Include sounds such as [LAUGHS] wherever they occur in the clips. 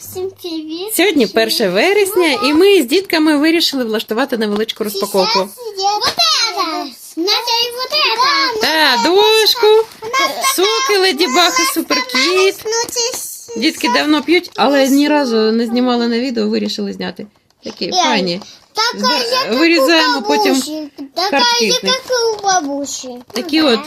Всім привіт. Сьогодні 1 вересня, і ми з дітками вирішили влаштувати невеличку розпаковку. Вот это. Вот это. Та дошку, соки, леді баг і суперкіт. Дітки давно п'ють, але ні разу не знімали на відео, вирішили зняти. Такі файні. Как вирізаємо потім бабуші. Такі от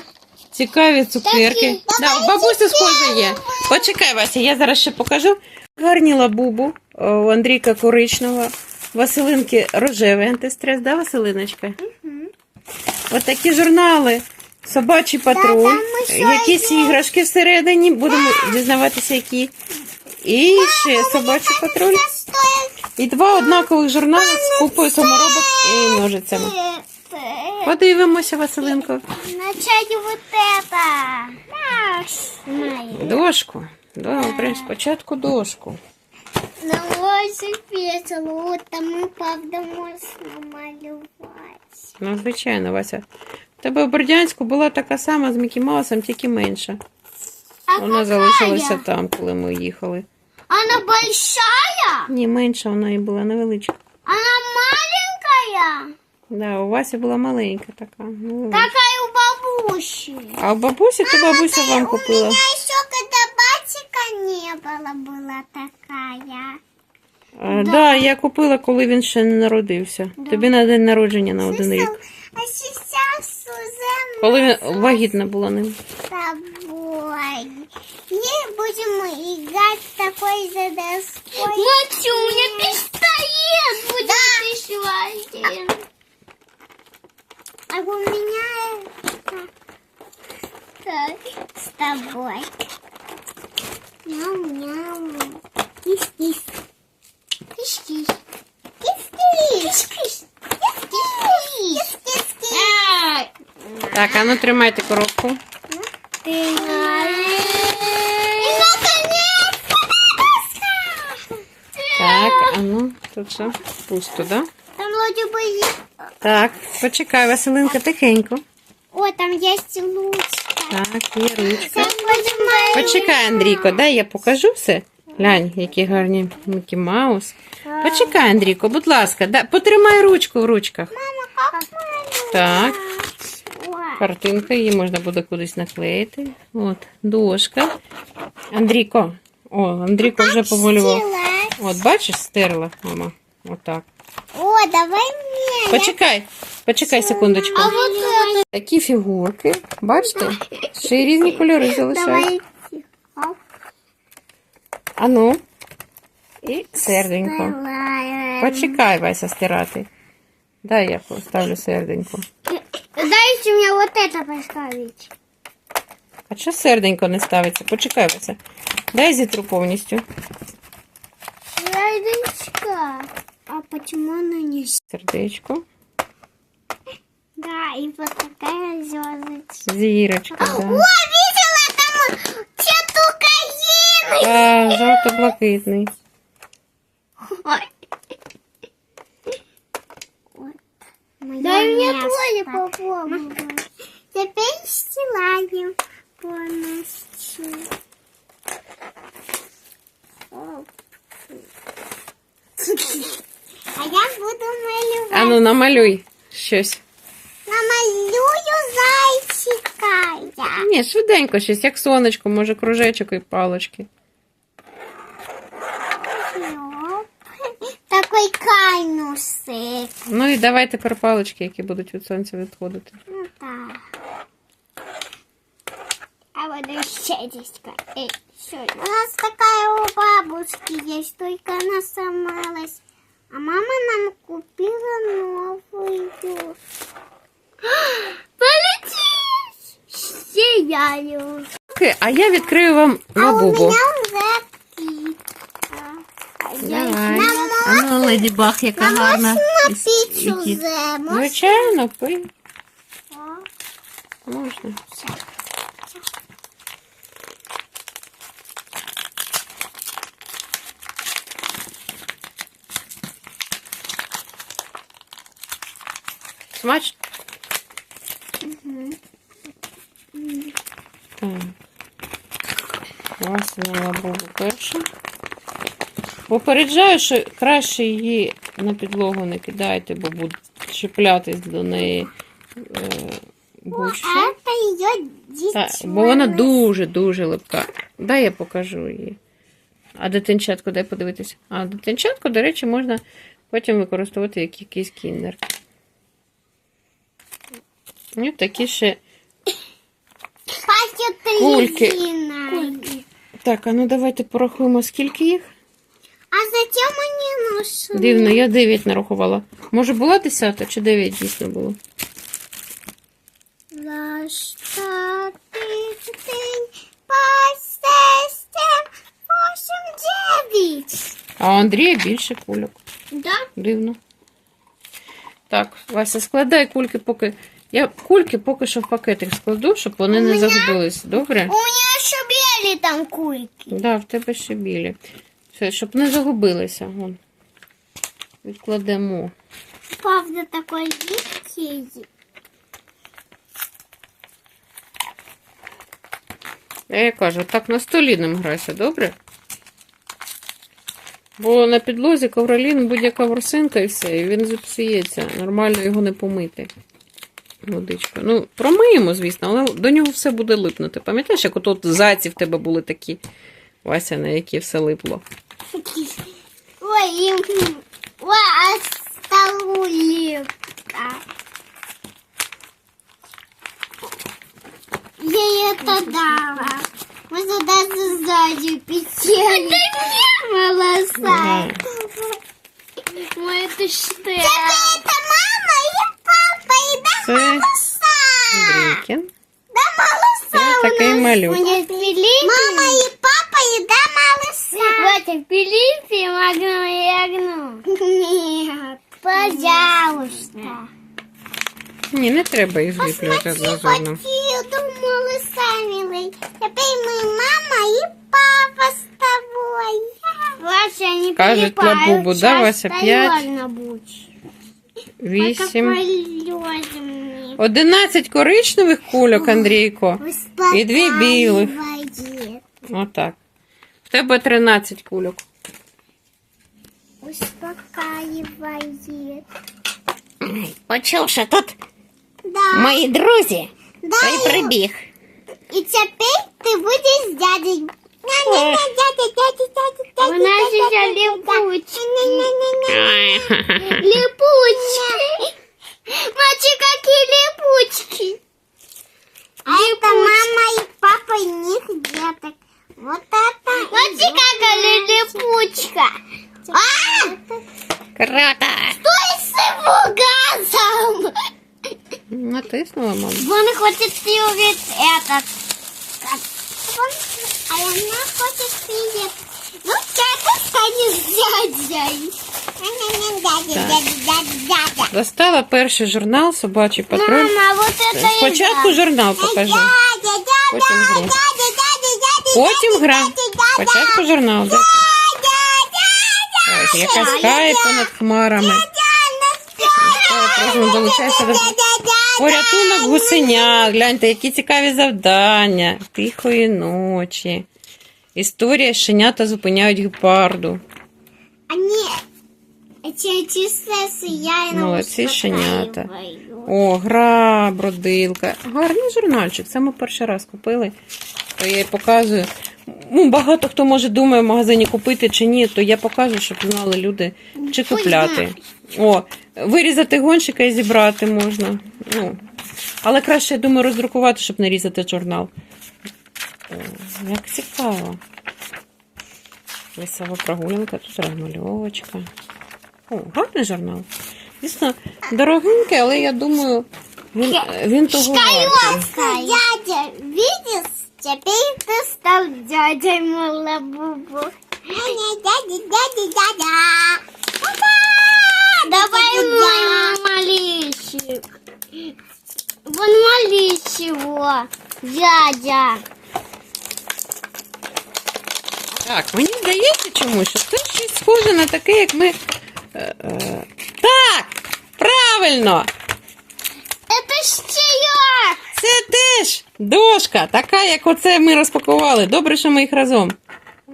цікаві цукерки. Да, у бабусі схоже є. Почекай, Вася, я зараз ще покажу. Гарні лабубу, у Андрійка коричнева, Василинки рожевий антистрес, да, Василиночка? От такі журнали. Собачий патруль, там ще якісь іграшки всередині, будемо дізнаватися, які. І ще собачий патруль. І два однакових журнали з купою саморобок і ножицями. Подивимося, Василинко. Начать вот это. Да. Дошку. Спочатку дошку. Ось весело. Вот там ми правда можна малювати. Ну, звичайно, Вася. У тебе в Бердянську була така сама з Мікі Маусом, тільки менша. А Вона какая? залишилася там, коли ми їхали. Она большая? Ні, менша вона і була невеличка. Она маленькая? Да, у Васі була маленька така. Ну, Такая у бабушки. А у бабусі, то бабуся вам купила еще когда батика не было, была такая. А, да, я купила, коли він ще не народився. Тобі на день народження на один рік. А сейчас уже Коли він вагітна була ним. с тобой. И будем играть с такой же доской. Мать, у меня пистолет будет еще один. А у меня это... Так, с тобой. Мяу-мяу. Кис-кис. Кис-кис. Кис-кис. Кис-кис. Кис-кис. Кис-кис. Так, а ну тримайте коробку. И наконец-то доска! Так, а ну, тут все пусто, да? Там вроде бы есть... Так, почекай, Василинка, тихенько. О, там есть лучка. Так, є ручка. Почекай, Андрійко, дай я покажу все. Глянь, які гарні Мікі Маус. Почекай, Андрійко, будь ласка, да, потримай ручку в ручках. Так, картинка, її можна буде кудись наклеїти. От, дошка. Андрійко. О, Андрійко вже помалював. От, бачиш, стерла, мама. Отак. О, давай мне. Почекай, почекай секундочку. А вот это. Такі фігурки, бачите? Ще й різні кольори залишають. Давайте. А ну. І серденько. Почекай, Вася, стирати. Дай я поставлю серденько. Дайте мне вот это поставить. А що серденько не ставиться? Почекай, Вася. Дай зітру повністю. Радочка. А почему она не... Сердечко. Да, и вот такая звездочка. Зірочка, О, видела там цвет. А, жовто-блакитний. Ой. Дай мне тоже попробовать. Теперь стилаем полностью. Оп. А я буду малювати. А ну намалюй щось. Намалюю зайчика я. Ні, швиденько щось, як сонечко, може кружечок і палочки. Оп. Такой кайнусик. Ну і давай тепер палочки, які будуть від сонця відходити. Ну так. А вот еще Эй, всё. У нас такая у бабушки есть, только она сломалась. А мама нам купила новую. [GASPS] Полетишь! Сияю. Окей, А я відкрию вам А у лабубу. меня уже. Давай. А ну, леді Баг, яка гарна. І- кіт. Звичайно, пий. Можна. Смачно? Так. Ось на лабубу перша. Попереджаю, що краще її на підлогу не кидайте, бо будуть чіплятись до неї е, Так, дитё. бо вона дуже-дуже липка. Дай я покажу її. А дитинчатку дай подивитися. А дитинчатку, до речі, можна потім використовувати як якийсь кіндер. І такі ще. Пахнет Кульки. Так, а ну давайте порахуємо, скільки їх. А зачем они нужны? Дивно, я 9 нарахувала. Може була 10 чи 9 дійсно було? Пять, шесть, семь, восемь, девять. А у Андрія більше кульок. Да? Дивно. Так, Вася, складай кульки поки. Я кульки поки що в пакетик складу, щоб вони не загубились. Добре? У меня еще белые там кульки. Да, в тебе ще білі. Все, щоб не загубилися. Вон. Відкладемо. Правда такой дикий. Я їй кажу, так на столі ним грайся, добре? Бо на підлозі ковролін будь-яка ворсинка і все, і він зіпсується. Нормально його не помити Водичка. Ну, промиємо, звісно, але до нього все буде липнути. Пам'ятаєш, як от зайці в тебе були такі, Вася, на які все липло. Ой, им... Ой, а столу липко. Я ей это дала. Мы сюда сзади писали. Волоса. Ага. Ну это что? Это Це малыса. Андрійкін. Да малыса Це такий малюк. Мама и папа, и да малыса. Вот, Филиппе, Магну и Агну. Нет. Пожалуйста. Ні, не треба їх зліплювати однозорно. какие до малыса, милый. Теперь мы мама и папа с тобой. Вася, не Кажуть, перепаю, Лабубу, да, Вася, часто п'ять? ладно будь. Вісім. Полезем. 11 коричневих кульок, Андрійко. І дві білих. Отак. В тебе 13 кульок. Успокаивает. Почув, що тут Да. мої друзі, да, та й прибіг. И теперь ты будешь с дядей. Ой. У нас еще липучки. Ай, Липучки. Мальчик, Достала перший журнал Собачий патруль. Мама, вот это Спочатку игра. журнал дядя, Потім дядя, Потім гра. Спочатку журнал. да. яка скає понад хмарами. до порятунок гусеня. Гляньте, які цікаві завдання. Тихої ночі. Історія щенята зупиняють гепарду. Эти часы я Молодці щенята. О, гра, бродилка. Гарний журнальчик. Це ми перший раз купили. То я й показую. Ну, багато хто може думає в магазині купити чи ні, то я покажу, щоб знали люди, чи купляти. О, вирізати гонщика і зібрати можна. Ну, але краще, я думаю, роздрукувати, щоб не різати журнал. О, як цікаво. Весела прогулянка, тут розмальовочка. О, гарний журнал. Звісно, дорогенький, але я думаю, він, він того вартий. Дядя, видишь? Теперь ты стал дядей Малабубу. Дядя, дядя, дядя, дядя. Давай мой малыщик. Вон малыш его, дядя. Так, мені здається чомусь, що це щось схоже на таке, як ми. Е, е, так! Правильно! Это штиак. Це теж дошка, така, як оце ми розпакували. Добре, що ми їх разом.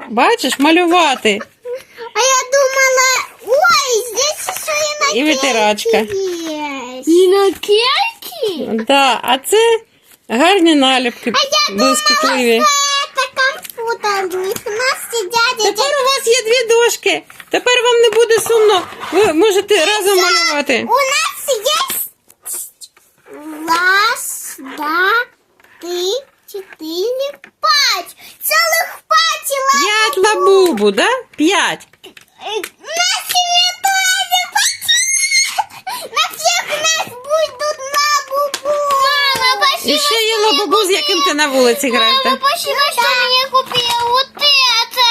Бачиш, малювати. А А я думала, ой, здесь еще и І витирачка. есть. И накерки? Да, а це гарні наліпки блискітливі Это компьютерных. У нас сидят Тепер у вас є дві дошки. Тепер вам не буде сумно. Ви можете разом малювати. У нас есть раз, два, три, четыре, пять. Целых пять лап. П'ять лабубу, да? П'ять. І ще є лабубу, з яким ти на вулиці граєте. спасибо, что мне купила вот это.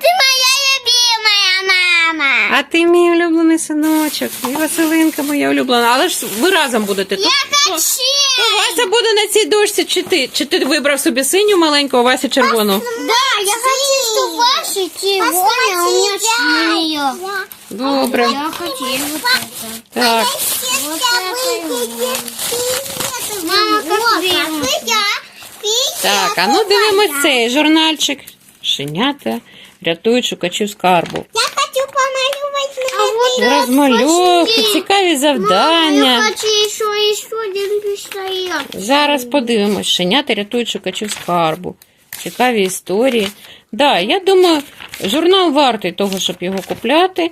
Ты моя любимая мама. А ти мій улюблений синочок. І Василинка моя улюблена. Але ж ви разом будете. То, Я то хочу. Вася буде на цій дошці, чи ти? Чи ти вибрав собі синю маленьку, а Вася червону? Да, я хочу, чтобы ваши тигоня, у меня чья. Добре. Я хочу вот это. Так. Мама. Так, а ну дивимось цей журнальчик. Шинята рятують шукачів скарбу. Я хочу помалювать на Розмальовки, цікаві завдання. хочу еще, еще один пистолет. Зараз подивимось. Шинята рятують шукачів скарбу. Цікаві історії. Да, я думаю, журнал вартий того, щоб його купляти.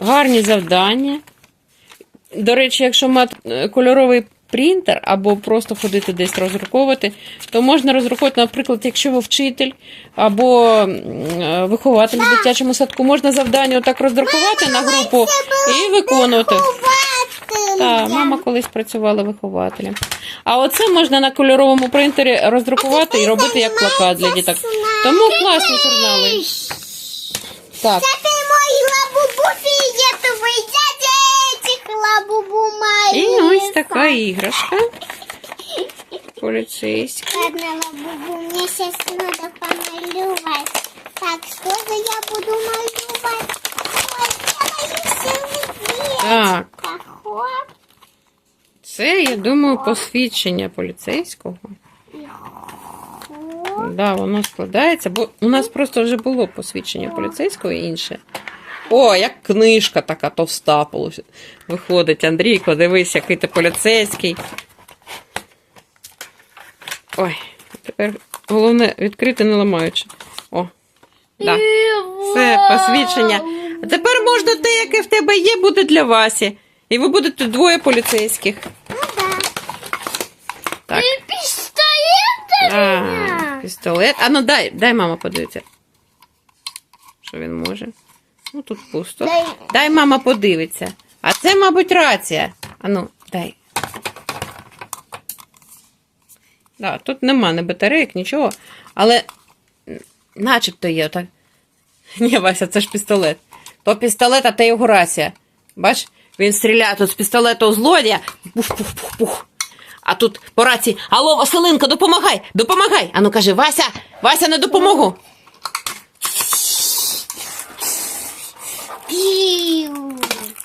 Гарні завдання. До речі, якщо мати е, кольоровий принтер або просто ходити десь розруковувати, то можна розрахувати, наприклад, якщо ви вчитель або м, е, вихователь в дитячому садку, можна завдання отак роздрукувати на групу і виконувати. Так, мама колись працювала вихователем. А оце можна на кольоровому принтері роздрукувати і робити як плакат для діток. Тому класні журнали. Так, Это мой лабубу фиолетовый дядя этих лабубу і ось така іграшка. Поліцейська. Ладно, лабубу, мне сейчас надо помалювать. Так, что же я буду малювать? Ой, делаю сердечко. Так. Хоп. Це, я думаю, посвідчення поліцейського. Да, воно складається, бо у нас просто вже було посвідчення поліцейського і інше. О, як книжка така товста виходить. Андрійко, дивись, який ти поліцейський. Ой, тепер головне відкрити не ламаючи. О, да. Все, посвідчення. А тепер можна те, яке в тебе є, буде для Васі. І ви будете двоє поліцейських. Ну. Так. Пистолет? А, пістолет. А ну дай, дай мама подивиться. Що він може? Ну тут пусто. Дай. Дай мама подивиться. А це, мабуть, рація. А ну, дай. Да, тут нема ні батарейок, нічого. Але начебто є так. [LAUGHS] Ні, Вася, це ж пістолет. То пістолет, а те його рація. Бач, він стріляє тут з пістолета у злодія. Пух-пух-пух-пух. А тут по рації, алло, Василинка, допомагай, допомагай. Ану каже, Вася, Вася, на допомогу.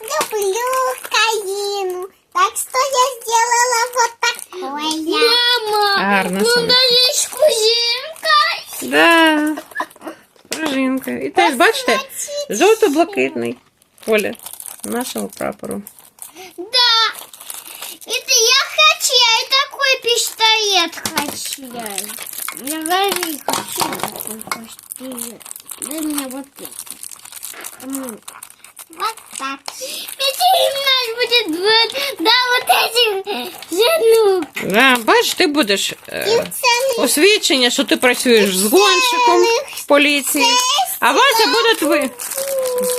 Люблю Каину. Так что я сделала вот такое. Мама, Гарно, сонечко. есть кузинка. Да. Пружинка. І теж, бачите, жовто-блакитний колір нашого прапору. Да. Это я хочу, я такой пистолет хочу. Я говорю, хочу такой пистолет. Дай мне вот это. М. Вот так. Это у нас будет вот, да, вот этих женук. Да, бач, ти будеш е, И целый освідчення, що ти працюєш з гонщиком в поліції. А Вася буде твій,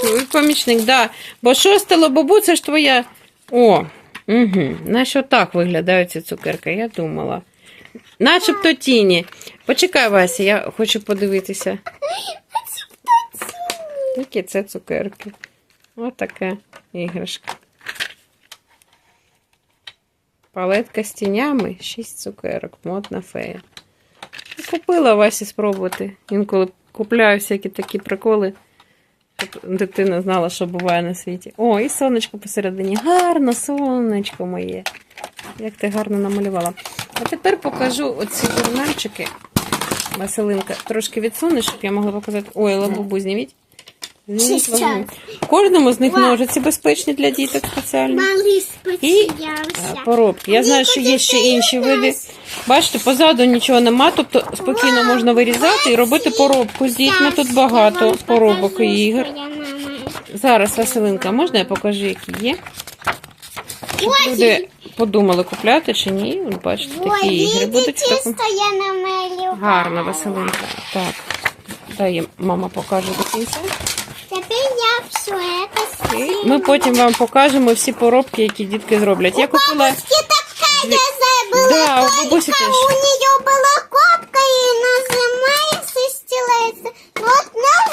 твій помічник, да. Бо шосте лобобу це ж твоя. О, угу. Нащо так виглядають ці цукерки? Я думала. Начебто тіні. Почекай, Вася, я хочу подивитися. [LAUGHS] Які це цукерки. Отака іграшка. Палетка з тінями, 6 цукерок, модна фея. Купила Васі спробувати. Інколи купляю всякі такі приколи, щоб дитина знала, що буває на світі. О, і сонечко посередині. Гарно, сонечко моє. Як ти гарно намалювала. А тепер покажу оці журнальчики. Василинка, трошки відсуне, щоб я могла показати. Ой, лабубу зніміть. В Кожному з них ножиці безпечні для діток спеціально. І е, поробки. Я знаю, що є ще інші види. Бачите, позаду нічого нема, тобто спокійно можна вирізати і робити поробку з дітьми. Тут багато поробок і ігор. Зараз, Василинка, можна я покажу, які є? Щоб люди подумали, купляти чи ні. От бачите, такі ігри будуть. Тісто. Гарно, Василинка. Так. Дай мама покаже до кінця. Тепер я все це І Ми потім вам покажемо всі поробки, які дітки зроблять. Я купила. Такая Да, у теж. У нее була копка и нажимается, стилается. От нам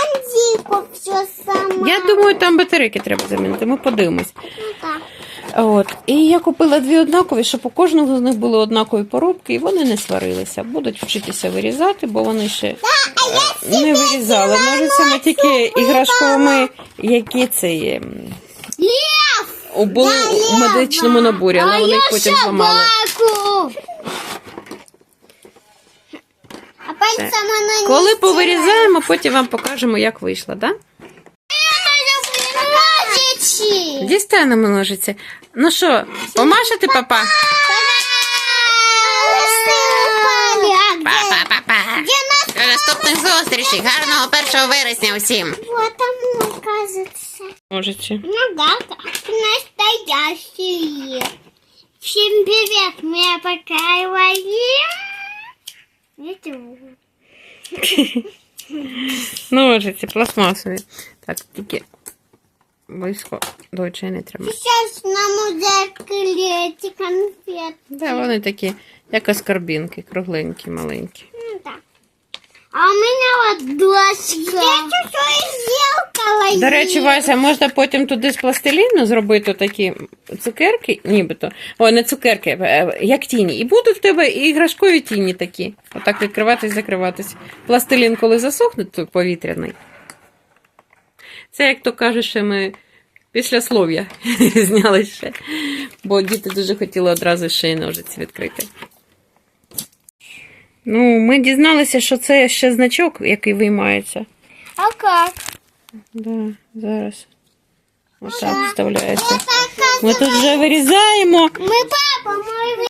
Андику все саме. Я думаю, там батарейки треба замінити. Ми подивимось. От. І я купила дві однакові, щоб у кожного з них були однакові поробки, і вони не сварилися. Будуть вчитися вирізати, бо вони ще е, не вирізали ножицями, тільки іграшковими, які це є. у- Були у медичному наборі, але вони їх потім зламали. не Коли повирізаємо, потім вам покажемо, як вийшло, так? Да? Дістанемо ножиці. Ну що, помашете, папа? Па-па-па-па. До наступних зустрічей. Гарного 1 вересня усім. Вот оно, кажется. Ну да, так. Настоящие. Всем привет, мы покаиваем. Это вот. Ножиці, пластмасові. Так, тільки близько до очей не треба. Сейчас нам зеркале эти конфеты. Да, вони такі, як оскорбінки, кругленькі, маленькі. Ну да. А у. Я чужое зеркало До речі, Вася, можна потім туди з пластиліну зробити такі цукерки, нібито. Ой, не цукерки, е, як тіні. І будуть в тебе і іграшкові тіні такі. Отак відкриватись, закриватись. Пластилін, коли засохне, то повітряний. Це, як то що ми після слов'я [LAUGHS] зняли ще. Бо діти дуже хотіли одразу ще й ножиці відкрити. Ну, ми дізналися, що це ще значок, який виймається. А як? Да, зараз. Отак вставляється. Ми тут вже вирізаємо. Ми папа мой